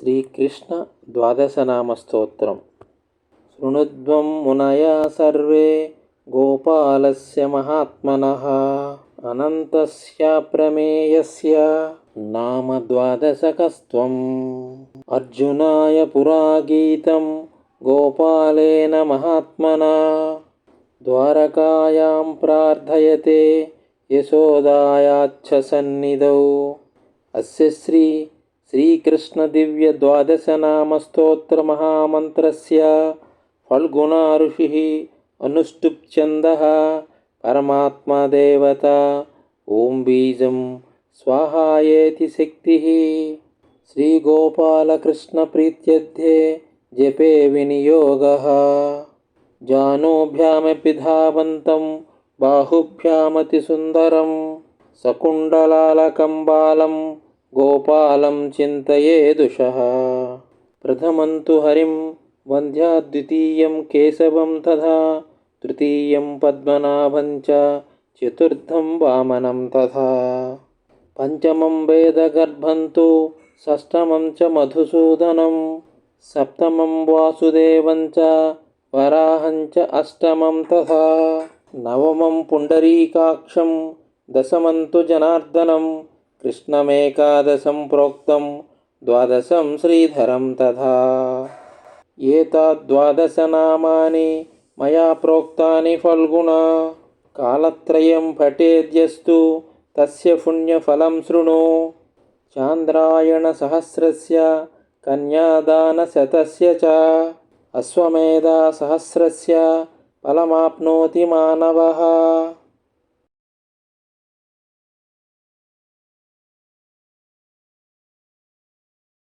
శ్రీకృష్ణ ద్వాదశనామ స్తోత్రం శృణుధ్వం మునయా సర్వే గోపాలస్య మహాత్మన అనంతస్య ప్రమేయస్య నామ ద్వాదశకస్త్వం. అర్జునాయ పురా గీతం గోపాలేన మహాత్మనా ద్వారకాయాం ప్రార్థయతే యశోదాయాచ్చ సన్నిధౌ. అస్య శ్రీ श्रीकृष्णदिव्यद्वादशनामस्तोत्रमहामन्त्रस्य फल्गुणा ऋषिः अनुष्टुप्छन्दः परमात्मा देवता ॐ बीजं स्वाहायेति शक्तिः श्रीगोपालकृष्णप्रीत्यर्थे जपे विनियोगः जानुभ्यामपि धावन्तं बाहुभ्यामतिसुन्दरं सकुण्डलालकं बालं गोपालं चिन्तयेदुषः प्रथमं तु हरिं वन्ध्याद्वितीयं केशवं तथा तृतीयं पद्मनाभं च चतुर्थं वामनं तथा। पञ्चमं वेदगर्भं तु षष्ठमं च मधुसूदनं सप्तमं वासुदेवं च वराहं च अष्टमं तथा। नवमं पुण्डरीकाक्षं दशमं तु जनार्दनं कृष्णमेकादशं प्रोक्तं द्वादशं श्रीधरं तथा एताद्वादशनामानि मया प्रोक्तानि फल्गुणा कालत्रयं पठेद्यस्तु तस्य पुण्यफलं शृणु चान्द्रायणसहस्रस्य कन्यादानशतस्य च अश्वमेधासहस्रस्य फलमाप्नोति मानवः